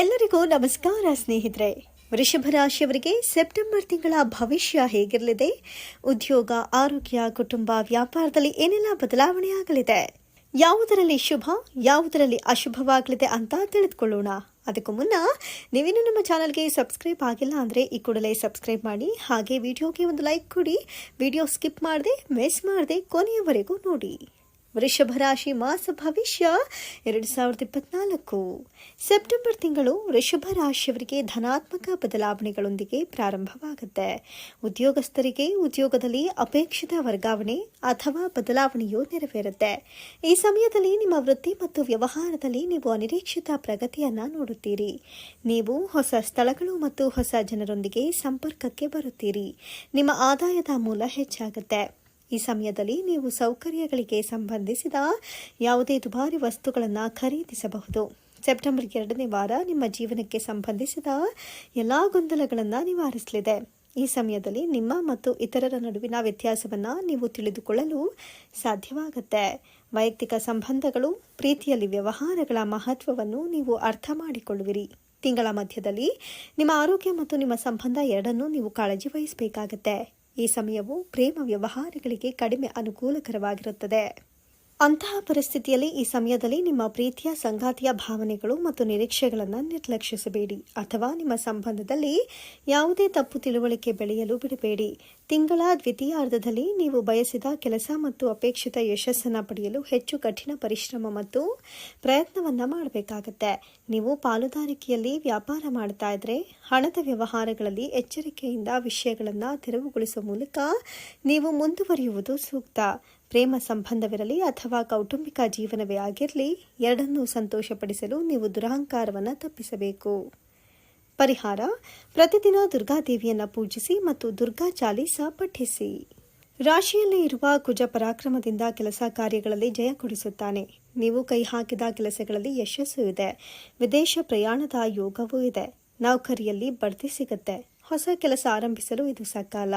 ಎಲ್ಲರಿಗೂ ನಮಸ್ಕಾರ ಸ್ನೇಹಿತರೆ. ವೃಷಭ ರಾಶಿಯವರಿಗೆ ಸೆಪ್ಟೆಂಬರ್ ತಿಂಗಳ ಭವಿಷ್ಯ ಹೇಗಿರಲಿದೆ? ಉದ್ಯೋಗ, ಆರೋಗ್ಯ, ಕುಟುಂಬ, ವ್ಯಾಪಾರದಲ್ಲಿ ಏನೆಲ್ಲ ಬದಲಾವಣೆ ಆಗಲಿದೆ? ಯಾವುದರಲ್ಲಿ ಶುಭ, ಯಾವುದರಲ್ಲಿ ಅಶುಭವಾಗಲಿದೆ ಅಂತ ತಿಳಿದುಕೊಳ್ಳೋಣ. ಅದಕ್ಕೂ ಮುನ್ನ ನೀವೇನು ನಮ್ಮ ಚಾನಲ್ಗೆ ಸಬ್ಸ್ಕ್ರೈಬ್ ಆಗಿಲ್ಲ ಅಂದರೆ ಈ ಕೂಡಲೇ ಸಬ್ಸ್ಕ್ರೈಬ್ ಮಾಡಿ, ಹಾಗೆ ವಿಡಿಯೋಗೆ ಒಂದು ಲೈಕ್ ಕೊಡಿ. ವಿಡಿಯೋ ಸ್ಕಿಪ್ ಮಾಡದೆ, ಮಿಸ್ ಮಾಡದೆ ಕೊನೆಯವರೆಗೂ ನೋಡಿ. ವೃಷಭ ರಾಶಿ ಮಾಸ ಭವಿಷ್ಯ ಎರಡು ಸಾವಿರದ ಇಪ್ಪತ್ನಾಲ್ಕು. ಸೆಪ್ಟೆಂಬರ್ ತಿಂಗಳು ವೃಷಭ ರಾಶಿಯವರಿಗೆ ಧನಾತ್ಮಕ ಬದಲಾವಣೆಗಳೊಂದಿಗೆ ಪ್ರಾರಂಭವಾಗುತ್ತೆ. ಉದ್ಯೋಗಸ್ಥರಿಗೆ ಉದ್ಯೋಗದಲ್ಲಿ ಅಪೇಕ್ಷಿತ ವರ್ಗಾವಣೆ ಅಥವಾ ಬದಲಾವಣೆಯು ನೆರವೇರುತ್ತೆ. ಈ ಸಮಯದಲ್ಲಿ ನಿಮ್ಮ ವೃತ್ತಿ ಮತ್ತು ವ್ಯವಹಾರದಲ್ಲಿ ನೀವು ಅನಿರೀಕ್ಷಿತ ಪ್ರಗತಿಯನ್ನು ನೋಡುತ್ತೀರಿ. ನೀವು ಹೊಸ ಸ್ಥಳಗಳು ಮತ್ತು ಹೊಸ ಜನರೊಂದಿಗೆ ಸಂಪರ್ಕಕ್ಕೆ ಬರುತ್ತೀರಿ. ನಿಮ್ಮ ಆದಾಯದ ಮೂಲ ಹೆಚ್ಚಾಗುತ್ತೆ. ಈ ಸಮಯದಲ್ಲಿ ನೀವು ಸೌಕರ್ಯಗಳಿಗೆ ಸಂಬಂಧಿಸಿದ ಯಾವುದೇ ದುಬಾರಿ ವಸ್ತುಗಳನ್ನು ಖರೀದಿಸಬಹುದು. ಸೆಪ್ಟೆಂಬರ್ ಎರಡನೇ ವಾರ ನಿಮ್ಮ ಜೀವನಕ್ಕೆ ಸಂಬಂಧಿಸಿದ ಎಲ್ಲ ಗೊಂದಲಗಳನ್ನು ನಿವಾರಿಸಲಿದೆ. ಈ ಸಮಯದಲ್ಲಿ ನಿಮ್ಮ ಮತ್ತು ಇತರರ ನಡುವಿನ ವ್ಯತ್ಯಾಸವನ್ನು ನೀವು ತಿಳಿದುಕೊಳ್ಳಲು ಸಾಧ್ಯವಾಗುತ್ತೆ. ವೈಯಕ್ತಿಕ ಸಂಬಂಧಗಳು, ಪ್ರೀತಿಯಲ್ಲಿ ವ್ಯವಹಾರಗಳ ಮಹತ್ವವನ್ನು ನೀವು ಅರ್ಥ ಮಾಡಿಕೊಳ್ಳುವಿರಿ. ತಿಂಗಳ ಮಧ್ಯದಲ್ಲಿ ನಿಮ್ಮ ಆರೋಗ್ಯ ಮತ್ತು ನಿಮ್ಮ ಸಂಬಂಧ ಎರಡನ್ನೂ ನೀವು ಕಾಳಜಿ ವಹಿಸಬೇಕಾಗತ್ತೆ. ಈ ಸಮಯವು ಪ್ರೇಮ ವ್ಯವಹಾರಗಳಿಗೆ ಕಡಿಮೆ ಅನುಕೂಲಕರವಾಗಿರುತ್ತದೆ. ಅಂತಹ ಪರಿಸ್ಥಿತಿಯಲ್ಲಿ ಈ ಸಮಯದಲ್ಲಿ ನಿಮ್ಮ ಪ್ರೀತಿಯ, ಸಂಗಾತಿಯ ಭಾವನೆಗಳು ಮತ್ತು ನಿರೀಕ್ಷೆಗಳನ್ನು ನಿರ್ಲಕ್ಷಿಸಬೇಡಿ. ಅಥವಾ ನಿಮ್ಮ ಸಂಬಂಧದಲ್ಲಿ ಯಾವುದೇ ತಪ್ಪು ತಿಳುವಳಿಕೆ ಬೆಳೆಯಲು ಬಿಡಬೇಡಿ. ತಿಂಗಳ ದ್ವಿತೀಯಾರ್ಧದಲ್ಲಿ ನೀವು ಬಯಸಿದ ಕೆಲಸ ಮತ್ತು ಅಪೇಕ್ಷಿತ ಯಶಸ್ಸನ್ನು ಪಡೆಯಲು ಹೆಚ್ಚು ಕಠಿಣ ಪರಿಶ್ರಮ ಮತ್ತು ಪ್ರಯತ್ನವನ್ನು ಮಾಡಬೇಕಾಗತ್ತೆ. ನೀವು ಪಾಲುದಾರಿಕೆಯಲ್ಲಿ ವ್ಯಾಪಾರ ಮಾಡ್ತಾ ಇದ್ರೆ, ಹಣದ ವ್ಯವಹಾರಗಳಲ್ಲಿ ಎಚ್ಚರಿಕೆಯಿಂದ ವಿಷಯಗಳನ್ನು ತೆರವುಗೊಳಿಸುವ ಮೂಲಕ ನೀವು ಮುಂದುವರಿಯುವುದು ಸೂಕ್ತ. ಪ್ರೇಮ ಸಂಬಂಧವಿರಲಿ ಅಥವಾ ಕೌಟುಂಬಿಕ ಜೀವನವೇ ಆಗಿರಲಿ, ಎರಡನ್ನೂ ಸಂತೋಷಪಡಿಸಲು ನೀವು ದುರಹಂಕಾರವನ್ನು ತಪ್ಪಿಸಬೇಕು. ಪರಿಹಾರ, ಪ್ರತಿದಿನ ದುರ್ಗಾದೇವಿಯನ್ನು ಪೂಜಿಸಿ ಮತ್ತು ದುರ್ಗಾ ಚಾಲೀಸ ಪಠಿಸಿ. ರಾಶಿಯಲ್ಲಿ ಇರುವ ಕುಜ ಪರಾಕ್ರಮದಿಂದ ಕೆಲಸ ಕಾರ್ಯಗಳಲ್ಲಿ ಜಯ ಕೊಡಿಸುತ್ತಾನೆ. ನೀವು ಕೈ ಹಾಕಿದ ಕೆಲಸಗಳಲ್ಲಿ ಯಶಸ್ಸು ಇದೆ. ವಿದೇಶ ಪ್ರಯಾಣದ ಯೋಗವೂ ಇದೆ. ನೌಕರಿಯಲ್ಲಿ ಬಡ್ತಿ ಸಿಗುತ್ತೆ. ಹೊಸ ಕೆಲಸ ಆರಂಭಿಸಲು ಇದು ಸಕಾಲ.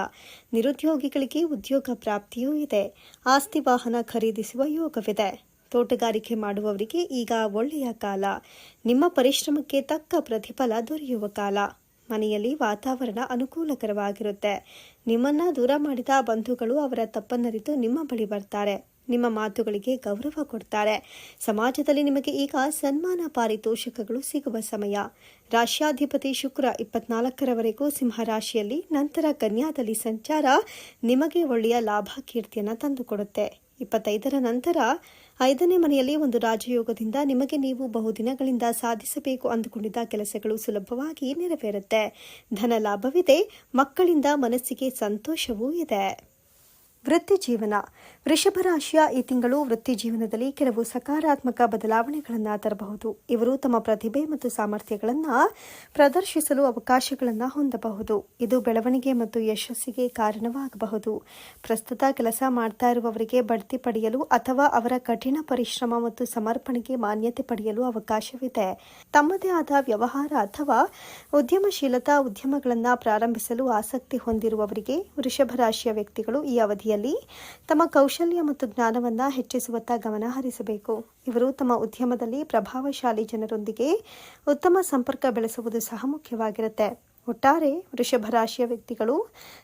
ನಿರುದ್ಯೋಗಿಗಳಿಗೆ ಉದ್ಯೋಗ ಪ್ರಾಪ್ತಿಯೂ ಇದೆ. ಆಸ್ತಿ ವಾಹನ ಖರೀದಿಸುವ ಯೋಗವಿದೆ. ತೋಟಗಾರಿಕೆ ಮಾಡುವವರಿಗೆ ಈಗ ಒಳ್ಳೆಯ ಕಾಲ. ನಿಮ್ಮ ಪರಿಶ್ರಮಕ್ಕೆ ತಕ್ಕ ಪ್ರತಿಫಲ ದೊರೆಯುವ ಕಾಲ. ಮನೆಯಲ್ಲಿ ವಾತಾವರಣ ಅನುಕೂಲಕರವಾಗಿರುತ್ತೆ. ನಿಮ್ಮನ್ನ ದೂರ ಮಾಡಿದ ಬಂಧುಗಳು ಅವರ ತಪ್ಪನ್ನರಿತು ನಿಮ್ಮ ಬಳಿ ಬರ್ತಾರೆ. ನಿಮ್ಮ ಮಾತುಗಳಿಗೆ ಗೌರವ ಕೊಡ್ತಾರೆ. ಸಮಾಜದಲ್ಲಿ ನಿಮಗೆ ಈಗ ಸನ್ಮಾನ ಪಾರಿತೋಷಕಗಳು ಸಿಗುವ ಸಮಯ. ರಾಶ್ಯಾಧಿಪತಿ ಶುಕ್ರ ಇಪ್ಪತ್ನಾಲ್ಕರವರೆಗೂ ಸಿಂಹರಾಶಿಯಲ್ಲಿ ನಂತರ ಕನ್ಯಾದಲ್ಲಿ ಸಂಚಾರ ನಿಮಗೆ ಒಳ್ಳೆಯ ಲಾಭ ಕೀರ್ತಿಯನ್ನು ತಂದುಕೊಡುತ್ತೆ. ಇಪ್ಪತ್ತೈದರ ನಂತರ ಐದನೇ ಮನೆಯಲ್ಲಿ ಒಂದು ರಾಜಯೋಗದಿಂದ ನಿಮಗೆ ನೀವು ಬಹುದಿನಗಳಿಂದ ಸಾಧಿಸಬೇಕು ಅಂದುಕೊಂಡಿದ್ದ ಕೆಲಸಗಳು ಸುಲಭವಾಗಿ ನೆರವೇರುತ್ತೆ. ಧನ ಲಾಭವಿದೆ, ಮಕ್ಕಳಿಂದ ಮನಸ್ಸಿಗೆ ಸಂತೋಷವೂ ಇದೆ. ವೃತ್ತಿ ಜೀವನ. ವೃಷಭ ರಾಶಿಯ ಈ ತಿಂಗಳು ವೃತ್ತಿ ಜೀವನದಲ್ಲಿ ಕೆಲವು ಸಕಾರಾತ್ಮಕ ಬದಲಾವಣೆಗಳನ್ನು ತರಬಹುದು. ಇವರು ತಮ್ಮ ಪ್ರತಿಭೆ ಮತ್ತು ಸಾಮರ್ಥ್ಯಗಳನ್ನು ಪ್ರದರ್ಶಿಸಲು ಅವಕಾಶಗಳನ್ನು ಹೊಂದಬಹುದು. ಇದು ಬೆಳವಣಿಗೆ ಮತ್ತು ಯಶಸ್ಸಿಗೆ ಕಾರಣವಾಗಬಹುದು. ಪ್ರಸ್ತುತ ಕೆಲಸ ಮಾಡ್ತಾ ಇರುವವರಿಗೆ ಬಡ್ತಿ ಪಡೆಯಲು ಅಥವಾ ಅವರ ಕಠಿಣ ಪರಿಶ್ರಮ ಮತ್ತು ಸಮರ್ಪಣೆಗೆ ಮಾನ್ಯತೆ ಪಡೆಯಲು ಅವಕಾಶವಿದೆ. ತಮ್ಮದೇ ಆದ ವ್ಯವಹಾರ ಅಥವಾ ಉದ್ಯಮಶೀಲತಾ ಉದ್ಯಮಗಳನ್ನು ಪ್ರಾರಂಭಿಸಲು ಆಸಕ್ತಿ ಹೊಂದಿರುವವರಿಗೆ ವೃಷಭ ರಾಶಿಯ ವ್ಯಕ್ತಿಗಳು ಈ ಅವಧಿಯಲ್ಲಿ ತಮ್ಮ ಕೌಶಲ್ಯ ಮತ್ತು ಜ್ಞಾನವನ್ನು ಹೆಚ್ಚಿಸುವತ್ತ ಗಮನ ಹರಿಸಬೇಕು. ಇವರು ತಮ್ಮ ಉದ್ಯಮದಲ್ಲಿ ಪ್ರಭಾವಶಾಲಿ ಜನರೊಂದಿಗೆ ಉತ್ತಮ ಸಂಪರ್ಕ ಬೆಳೆಸುವುದು ಸಹ ಮುಖ್ಯವಾಗಿರುತ್ತೆ. ಒಟ್ಟಾರೆ ವೃಷಭ ರಾಶಿಯ ವ್ಯಕ್ತಿಗಳು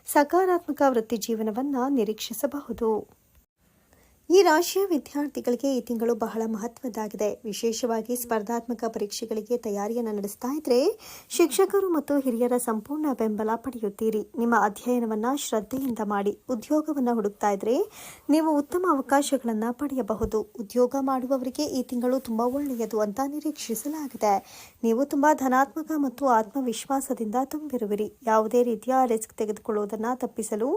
ಸಕಾರಾತ್ಮಕ ವೃತ್ತಿ ಜೀವನವನ್ನು ನಿರೀಕ್ಷಿಸಬಹುದು. ಈ ರಾಶಿಯ ವಿದ್ಯಾರ್ಥಿಗಳಿಗೆ ಈ ತಿಂಗಳು ಬಹಳ ಮಹತ್ವದ್ದಾಗಿದೆ. ವಿಶೇಷವಾಗಿ ಸ್ಪರ್ಧಾತ್ಮಕ ಪರೀಕ್ಷೆಗಳಿಗೆ ತಯಾರಿಯನ್ನು ನಡೆಸ್ತಾ ಇದ್ರೆ ಶಿಕ್ಷಕರು ಮತ್ತು ಹಿರಿಯರ ಸಂಪೂರ್ಣ ಬೆಂಬಲ ಪಡೆಯುತ್ತೀರಿ. ನಿಮ್ಮ ಅಧ್ಯಯನವನ್ನ ಶ್ರದ್ಧೆಯಿಂದ ಮಾಡಿ, ಉದ್ಯೋಗವನ್ನು ಹುಡುಕ್ತಾ ಇದ್ರೆ ನೀವು ಉತ್ತಮ ಅವಕಾಶಗಳನ್ನು ಪಡೆಯಬಹುದು. ಉದ್ಯೋಗ ಮಾಡುವವರಿಗೆ ಈ ತಿಂಗಳು ತುಂಬಾ ಒಳ್ಳೆಯದು ಅಂತ ನಿರೀಕ್ಷಿಸಲಾಗಿದೆ. ನೀವು ತುಂಬಾ ಧನಾತ್ಮಕ ಮತ್ತು ಆತ್ಮವಿಶ್ವಾಸದಿಂದ ತುಂಬಿರುವಿರಿ. ಯಾವುದೇ ರೀತಿಯ ರಿಸ್ಕ್ ತೆಗೆದುಕೊಳ್ಳುವುದನ್ನು ತಪ್ಪಿಸಲು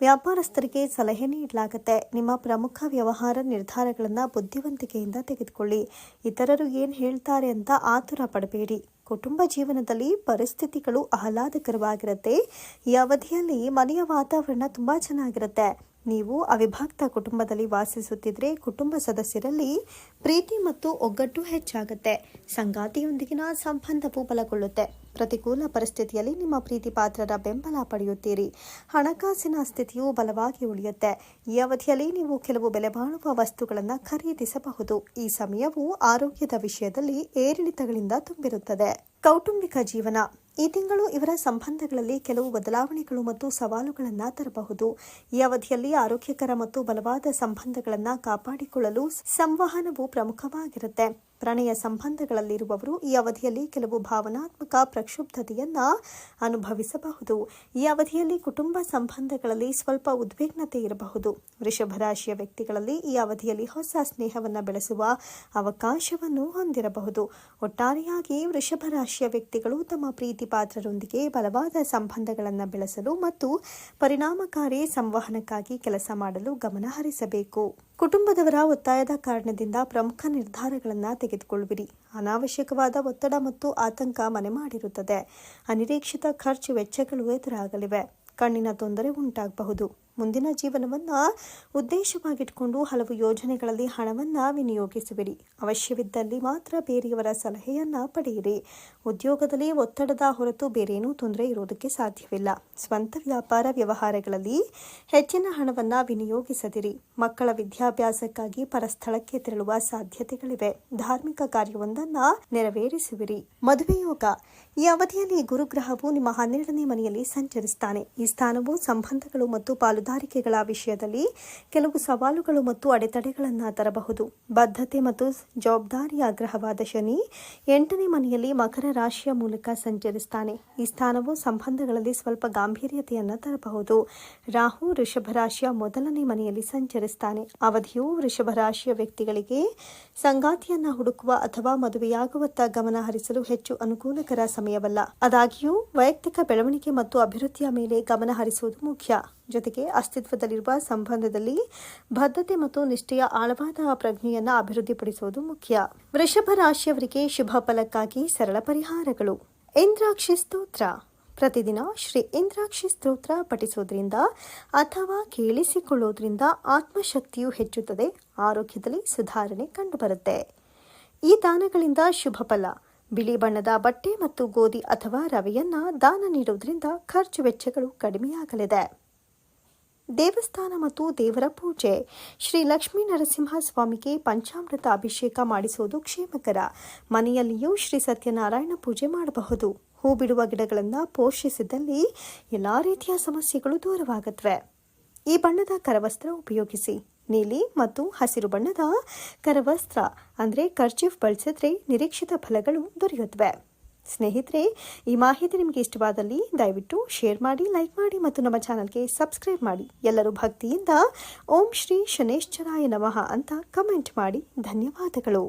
ವ್ಯಾಪಾರಸ್ಥರಿಗೆ ಸಲಹೆ ನೀಡಲಾಗುತ್ತೆ. ನಿಮ್ಮ ಪ್ರಮುಖ ವ್ಯವಹಾರ ನಿರ್ಧಾರಗಳನ್ನು ಬುದ್ಧಿವಂತಿಕೆಯಿಂದ ತೆಗೆದುಕೊಳ್ಳಿ. ಇತರರು ಏನು ಹೇಳ್ತಾರೆ ಅಂತ ಆತುರ ಪಡಬೇಡಿ. ಕುಟುಂಬ ಜೀವನದಲ್ಲಿ ಪರಿಸ್ಥಿತಿಗಳು ಆಹ್ಲಾದಕರವಾಗಿರುತ್ತೆ. ಈ ಅವಧಿಯಲ್ಲಿ ಮನೆಯ ವಾತಾವರಣ ತುಂಬ ಚೆನ್ನಾಗಿರುತ್ತೆ. ನೀವು ಅವಿಭಕ್ತ ಕುಟುಂಬದಲ್ಲಿ ವಾಸಿಸುತ್ತಿದ್ರೆ ಕುಟುಂಬ ಸದಸ್ಯರಲ್ಲಿ ಪ್ರೀತಿ ಮತ್ತು ಒಗ್ಗಟ್ಟು ಹೆಚ್ಚಾಗುತ್ತೆ. ಸಂಗಾತಿಯೊಂದಿಗಿನ ಸಂಬಂಧವೂ ಬಲಗೊಳ್ಳುತ್ತೆ ಪ್ರತಿಕೂಲ ಪರಿಸ್ಥಿತಿಯಲ್ಲಿ ನಿಮ್ಮ ಪ್ರೀತಿ ಪಾತ್ರರ ಬೆಂಬಲ ಪಡೆಯುತ್ತೀರಿ. ಹಣಕಾಸಿನ ಸ್ಥಿತಿಯು ಬಲವಾಗಿ ಉಳಿಯುತ್ತೆ. ಈ ಅವಧಿಯಲ್ಲಿ ನೀವು ಕೆಲವು ಬೆಲೆ ಬಾಳುವ ವಸ್ತುಗಳನ್ನು ಖರೀದಿಸಬಹುದು. ಈ ಸಮಯವು ಆರೋಗ್ಯದ ವಿಷಯದಲ್ಲಿ ಏರಿಳಿತಗಳಿಂದ ತುಂಬಿರುತ್ತದೆ. ಕೌಟುಂಬಿಕ ಜೀವನ. ಈ ತಿಂಗಳು ಇವರ ಸಂಬಂಧಗಳಲ್ಲಿ ಕೆಲವು ಬದಲಾವಣೆಗಳು ಮತ್ತು ಸವಾಲುಗಳನ್ನು ತರಬಹುದು. ಈ ಅವಧಿಯಲ್ಲಿ ಆರೋಗ್ಯಕರ ಮತ್ತು ಬಲವಾದ ಸಂಬಂಧಗಳನ್ನು ಕಾಪಾಡಿಕೊಳ್ಳಲು ಸಂವಹನವು ಪ್ರಮುಖವಾಗಿರುತ್ತೆ. ಪ್ರಣಯ ಸಂಬಂಧಗಳಲ್ಲಿರುವವರು ಈ ಅವಧಿಯಲ್ಲಿ ಕೆಲವು ಭಾವನಾತ್ಮಕ ಪ್ರಕ್ಷುಬ್ಧತೆಯನ್ನ ಅನುಭವಿಸಬಹುದು. ಈ ಅವಧಿಯಲ್ಲಿ ಕುಟುಂಬ ಸಂಬಂಧಗಳಲ್ಲಿ ಸ್ವಲ್ಪ ಉದ್ವಿಗ್ನತೆ ಇರಬಹುದು. ವೃಷಭ ರಾಶಿಯ ವ್ಯಕ್ತಿಗಳಲ್ಲಿ ಈ ಅವಧಿಯಲ್ಲಿ ಹೊಸ ಸ್ನೇಹವನ್ನು ಬೆಳೆಸುವ ಅವಕಾಶವನ್ನು ಹೊಂದಿರಬಹುದು. ಒಟ್ಟಾರೆಯಾಗಿ ವೃಷಭ ರಾಶಿಯ ವ್ಯಕ್ತಿಗಳು ತಮ್ಮ ಪ್ರೀತಿ ಪಾತ್ರರೊಂದಿಗೆ ಬಲವಾದ ಸಂಬಂಧಗಳನ್ನು ಬೆಳೆಸಲು ಮತ್ತು ಪರಿಣಾಮಕಾರಿ ಸಂವಹನಕ್ಕಾಗಿ ಕೆಲಸ ಮಾಡಲು ಗಮನ ಹರಿಸಬೇಕು. ಕುಟುಂಬದವರ ಒತ್ತಾಯದ ಕಾರಣದಿಂದ ಪ್ರಮುಖ ನಿರ್ಧಾರಗಳನ್ನು ತೆಗೆದುಕೊಳ್ಳುವಿರಿ. ಅನಾವಶ್ಯಕವಾದ ಒತ್ತಡ ಮತ್ತು ಆತಂಕ ಮನೆ ಮಾಡಿರುತ್ತದೆ. ಅನಿರೀಕ್ಷಿತ ಖರ್ಚು ವೆಚ್ಚಗಳು ಎದುರಾಗಲಿವೆ. ಕಣ್ಣಿನ ತೊಂದರೆ ಉಂಟಾಗಬಹುದು. ಮುಂದಿನ ಜೀವನವನ್ನು ಉದ್ದೇಶವಾಗಿಟ್ಕೊಂಡು ಹಲವು ಯೋಜನೆಗಳಲ್ಲಿ ಹಣವನ್ನು ವಿನಿಯೋಗಿಸುವಿರಿ. ಅವಶ್ಯವಿದ್ದಲ್ಲಿ ಮಾತ್ರ ಬೇರೆಯವರ ಸಲಹೆಯನ್ನ ಪಡೆಯಿರಿ. ಉದ್ಯೋಗದಲ್ಲಿ ಒತ್ತಡದ ಹೊರತು ಬೇರೇನೂ ತೊಂದರೆ ಇರೋದಕ್ಕೆ ಸಾಧ್ಯವಿಲ್ಲ. ಸ್ವಂತ ವ್ಯಾಪಾರ ವ್ಯವಹಾರಗಳಲ್ಲಿ ಹೆಚ್ಚಿನ ಹಣವನ್ನು ವಿನಿಯೋಗಿಸದಿರಿ. ಮಕ್ಕಳ ವಿದ್ಯಾಭ್ಯಾಸಕ್ಕಾಗಿ ಪರಸ್ಥಳಕ್ಕೆ ತೆರಳುವ ಸಾಧ್ಯತೆಗಳಿವೆ. ಧಾರ್ಮಿಕ ಕಾರ್ಯವೊಂದನ್ನು ನೆರವೇರಿಸುವಿರಿ. ಮದುವೆ ಯೋಗ. ಈ ಅವಧಿಯಲ್ಲಿ ಗುರುಗ್ರಹವು ನಿಮ್ಮ ಹನ್ನೆರಡನೇ ಮನೆಯಲ್ಲಿ ಸಂಚರಿಸುತ್ತಾನೆ ಈ ಸ್ಥಾನವು ಸಂಬಂಧಗಳು ಮತ್ತು ಪಾಲುದಾರಿಕೆಗಳ ವಿಷಯದಲ್ಲಿ ಕೆಲವು ಸವಾಲುಗಳು ಮತ್ತು ಅಡೆತಡೆಗಳನ್ನು ತರಬಹುದು. ಬದ್ಧತೆ ಮತ್ತು ಜವಾಬ್ದಾರಿ ಆಗ್ರಹವಾದ ಶನಿ ಎಂಟನೇ ಮನೆಯಲ್ಲಿ ಮಕರ ರಾಶಿಯ ಮೂಲಕ ಸಂಚರಿಸ್ತಾನೆ. ಈ ಸ್ಥಾನವು ಸಂಬಂಧಗಳಲ್ಲಿ ಸ್ವಲ್ಪ ಗಾಂಭೀರ್ಯತೆಯನ್ನು ತರಬಹುದು. ರಾಹು ಋಷಭ ರಾಶಿಯ ಮೊದಲನೇ ಮನೆಯಲ್ಲಿ ಸಂಚರಿಸ್ತಾನೆ. ಅವಧಿಯು ವೃಷಭ ರಾಶಿಯ ವ್ಯಕ್ತಿಗಳಿಗೆ ಸಂಗಾತಿಯನ್ನ ಹುಡುಕುವ ಅಥವಾ ಮದುವೆಯಾಗುವತ್ತ ಗಮನ ಹರಿಸಲು ಹೆಚ್ಚು ಅನುಕೂಲಕರ ಸಮಯವಲ್ಲ. ಆದಾಗ್ಯೂ ವೈಯಕ್ತಿಕ ಬೆಳವಣಿಗೆ ಮತ್ತು ಅಭಿವೃದ್ಧಿಯ ಮೇಲೆ ಗಮನ ಹರಿಸುವುದು ಮುಖ್ಯ. ಜೊತೆಗೆ ಅಸ್ತಿತ್ವದಲ್ಲಿರುವ ಸಂಬಂಧದಲ್ಲಿ ಬದ್ಧತೆ ಮತ್ತು ನಿಷ್ಠೆಯ ಆಳವಾದ ಪ್ರಜ್ಞೆಯನ್ನು ಅಭಿವೃದ್ಧಿಪಡಿಸುವುದು ಮುಖ್ಯ. ವೃಷಭ ರಾಶಿಯವರಿಗೆ ಶುಭ ಫಲಕ್ಕಾಗಿ ಸರಳ ಪರಿಹಾರಗಳು. ಇಂದ್ರಾಕ್ಷಿ ಸ್ತೋತ್ರ. ಪ್ರತಿದಿನ ಶ್ರೀ ಇಂದ್ರಾಕ್ಷಿ ಸ್ತೋತ್ರ ಪಠಿಸೋದ್ರಿಂದ ಅಥವಾ ಕೇಳಿಸಿಕೊಳ್ಳೋದ್ರಿಂದ ಆತ್ಮಶಕ್ತಿಯು ಹೆಚ್ಚುತ್ತದೆ, ಆರೋಗ್ಯದಲ್ಲಿ ಸುಧಾರಣೆ ಕಂಡುಬರುತ್ತೆ. ಈ ದಾನಗಳಿಂದ ಶುಭ ಫಲ. ಬಿಳಿ ಬಣ್ಣದ ಬಟ್ಟೆ ಮತ್ತು ಗೋಧಿ ಅಥವಾ ರವೆಯನ್ನ ದಾನ ನೀಡುವುದರಿಂದ ಖರ್ಚು ವೆಚ್ಚಗಳು ಕಡಿಮೆಯಾಗಲಿದೆ. ದೇವಸ್ಥಾನ ಮತ್ತು ದೇವರ ಪೂಜೆ. ಶ್ರೀ ಲಕ್ಷ್ಮೀ ನರಸಿಂಹ ಸ್ವಾಮಿಗೆ ಪಂಚಾಮೃತ ಅಭಿಷೇಕ ಮಾಡಿಸುವುದು ಕ್ಷೇಮಕರ. ಮನೆಯಲ್ಲಿಯೂ ಶ್ರೀ ಸತ್ಯನಾರಾಯಣ ಪೂಜೆ ಮಾಡಬಹುದು. ಹೂ ಬಿಡುವ ಗಿಡಗಳನ್ನು ಪೋಷಿಸಿದಲ್ಲಿ ಎಲ್ಲ ರೀತಿಯ ಸಮಸ್ಯೆಗಳು ದೂರವಾಗತ್ವೆ. ಈ ಬಣ್ಣದ ಕರವಸ್ತ್ರ ಉಪಯೋಗಿಸಿ. ನೀಲಿ ಮತ್ತು ಹಸಿರು ಬಣ್ಣದ ಕರವಸ್ತ್ರ, ಅಂದರೆ ಕರ್ಚೀಫ್ ಬಳಸಿದ್ರೆ ನಿರೀಕ್ಷಿತ ಫಲಗಳು ದೊರೆಯುತ್ತವೆ ಸ್ನೇಹಿತರೆ, ಈ ಮಾಹಿತಿ ನಿಮಗೆ ಇಷ್ಟವಾದಲ್ಲಿ ದಯವಿಟ್ಟು ಶೇರ್ ಮಾಡಿ, ಲೈಕ್ ಮಾಡಿ ಮತ್ತು ನಮ್ಮ ಚಾನಲ್ಗೆ ಸಬ್ಸ್ಕ್ರೈಬ್ ಮಾಡಿ. ಎಲ್ಲರೂ ಭಕ್ತಿಯಿಂದ ಓಂ ಶ್ರೀ ಶನೇಶ್ವರಾಯ ನಮಃ ಅಂತ ಕಮೆಂಟ್ ಮಾಡಿ. ಧನ್ಯವಾದಗಳು.